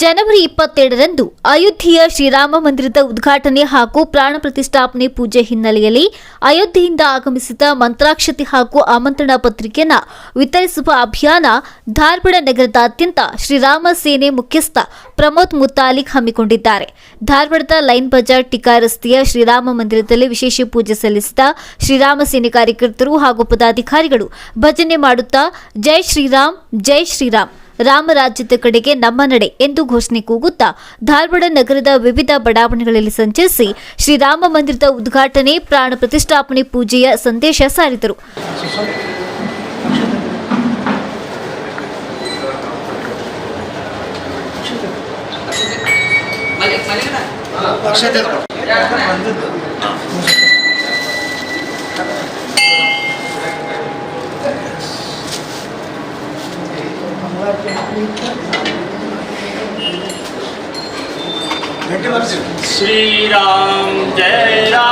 ಜನವರಿ ಇಪ್ಪತ್ತೆರಡರಂದು ಅಯೋಧ್ಯೆಯ ಶ್ರೀರಾಮ ಮಂದಿರದ ಉದ್ಘಾಟನೆ ಹಾಗೂ ಪ್ರಾಣ ಪ್ರತಿಷ್ಠಾಪನೆ ಪೂಜೆ ಹಿನ್ನೆಲೆಯಲ್ಲಿ ಅಯೋಧ್ಯೆಯಿಂದ ಆಗಮಿಸಿದ ಮಂತ್ರಾಕ್ಷತೆ ಹಾಗೂ ಆಮಂತ್ರಣ ಪತ್ರಿಕೆಯನ್ನು ವಿತರಿಸುವ ಅಭಿಯಾನ ಧಾರವಾಡ ನಗರದಾದ್ಯಂತ ಶ್ರೀರಾಮ ಸೇನೆ ಮುಖ್ಯಸ್ಥ ಪ್ರಮೋದ್ ಮುತಾಲಿಕ್ ಹಮ್ಮಿಕೊಂಡಿದ್ದಾರೆ. ಧಾರವಾಡದ ಲೈನ್ ಬಜಾರ್ ಟಿಕಾ ರಸ್ತೆಯ ಶ್ರೀರಾಮ ಮಂದಿರದಲ್ಲಿ ವಿಶೇಷ ಪೂಜೆ ಸಲ್ಲಿಸಿದ ಶ್ರೀರಾಮ ಸೇನೆ ಕಾರ್ಯಕರ್ತರು ಹಾಗೂ ಪದಾಧಿಕಾರಿಗಳು ಭಜನೆ ಮಾಡುತ್ತಾ ಜೈ ಶ್ರೀರಾಮ್ ಜೈ ಶ್ರೀರಾಮ್. ರಾಮರಾಜ್ಯದ ಕಡೆಗೆ ನಮ್ಮ ನಡೆ ಎಂದು ಘೋಷಣೆ ಕೂಗುತ್ತಾ ಧಾರವಾಡ ನಗರದ ವಿವಿಧ ಬಡಾವಣೆಗಳಲ್ಲಿ ಸಂಚರಿಸಿ ಶ್ರೀರಾಮ ಮಂದಿರದ ಉದ್ಘಾಟನೆ ಪ್ರಾಣ ಪ್ರತಿಷ್ಠಾಪನೆ ಪೂಜೆಯ ಸಂದೇಶ ಸಾರಿದರು. ಅಕ್ಷತೆ श्रीराम जय राम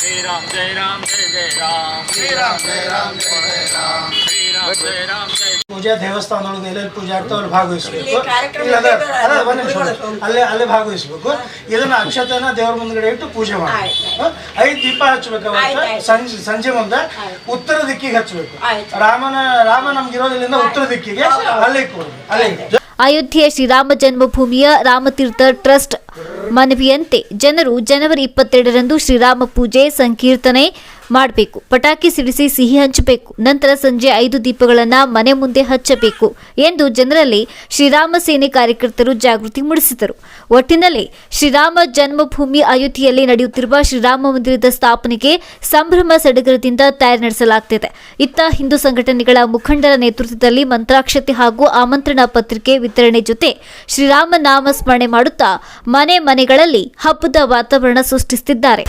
श्री राम जय राम जय जय राम श्री राम जय राम जय जय राम श्री राम जय राम जय ಪೂಜಾ ದೇವಸ್ಥಾನದೊಳಗೆ ಎಲ್ಲೆಲ್ಲಿ ಪೂಜೆ ಆಗ್ತಾವ ಅಲ್ಲಿ ಭಾಗವಹಿಸ್ಬೇಕು ಇಲ್ಲಿ ಕಾರ್ಯಕ್ರಮ ಇಲ್ಲ, ಅದ- ಇದೆ, ಅದ ಅದು ಒಂದ್ ನಿಮಿಷ ಬಿಡ್ಬೇಕು. ಅಲ್ಲೇ ಅಲ್ಲೇ ಭಾಗವಹಿಸ್ಬೇಕು ಇದನ್ನ ಅಕ್ಷತೆನ ದೇವ್ರ ಮುಂದ್ಗಡೆ ಇಟ್ಟು ಪೂಜೆ ಮಾಡಿ ಆಯ್ತು. ಐದು ದೀಪ ಹಚ್ಬೇಕು ಅವತ್ತ ಆಯ್ತು, ಆಯ್ತು. ಸಂಜೆ ಸಂಜೆ ಮುಂದೆ ಆಯ್ತು. ಉತ್ತರ ದಿಕ್ಕಿಗೆ ಹಚ್ಬೇಕು ಆಯ್ತು. ರಾಮನ ರಾಮ ನಮ್ಗೆ ಇರೋದ್ರಿಂದ ಉತ್ತರ ದಿಕ್ಕಿಗೆ ಅಲ್ಲಿಗೆ ಕೊಡ್ಬೇಕು ಅಲ್ಲಿಗೆ ಅಯೋಧ್ಯೆಯ ಶ್ರೀರಾಮ ಜನ್ಮಭೂಮಿಯ ರಾಮತೀರ್ಥ ಟ್ರಸ್ಟ್ ಮನವಿಯಂತೆ ಜನರು ಜನವರಿ ಇಪ್ಪತ್ತೆರಡರಂದು ಶ್ರೀರಾಮ ಪೂಜೆ ಸಂಕೀರ್ತನೆ ಮಾಡಬೇಕು. ಪಟಾಕಿ ಸಿಡಿಸಿ ಸಿಹಿ ಹಂಚಬೇಕು. ನಂತರ ಸಂಜೆ ಐದು ದೀಪಗಳನ್ನು ಮನೆ ಮುಂದೆ ಹಚ್ಚಬೇಕು ಎಂದು ಜನರಲ್ಲಿ ಶ್ರೀರಾಮ ಸೇನೆ ಕಾರ್ಯಕರ್ತರು ಜಾಗೃತಿ ಮೂಡಿಸಿದರು. ಒಟ್ಟಿನಲ್ಲಿ ಶ್ರೀರಾಮ ಜನ್ಮಭೂಮಿ ಅಯೋಧ್ಯೆಯಲ್ಲಿ ನಡೆಯುತ್ತಿರುವ ಶ್ರೀರಾಮ ಮಂದಿರದ ಸ್ಥಾಪನೆಗೆ ಸಂಭ್ರಮ ಸಡಗರದಿಂದ ತಯಾರಿ ನಡೆಸಲಾಗುತ್ತಿದೆ ಇತ್ತ ಹಿಂದೂ ಸಂಘಟನೆಗಳ ಮುಖಂಡರ ನೇತೃತ್ವದಲ್ಲಿ ಮಂತ್ರಾಕ್ಷತೆ ಹಾಗೂ ಆಮಂತ್ರಣ ಪತ್ರಿಕೆ ವಿತರಣೆ ಜೊತೆ ಶ್ರೀರಾಮ ನಾಮ ಸ್ಮರಣೆ ಮಾಡುತ್ತಾ ಮನೆ ಮನೆಗಳಲ್ಲಿ ಹಬ್ಬದ ವಾತಾವರಣ ಸೃಷ್ಟಿಸುತ್ತಿದ್ದಾರೆ.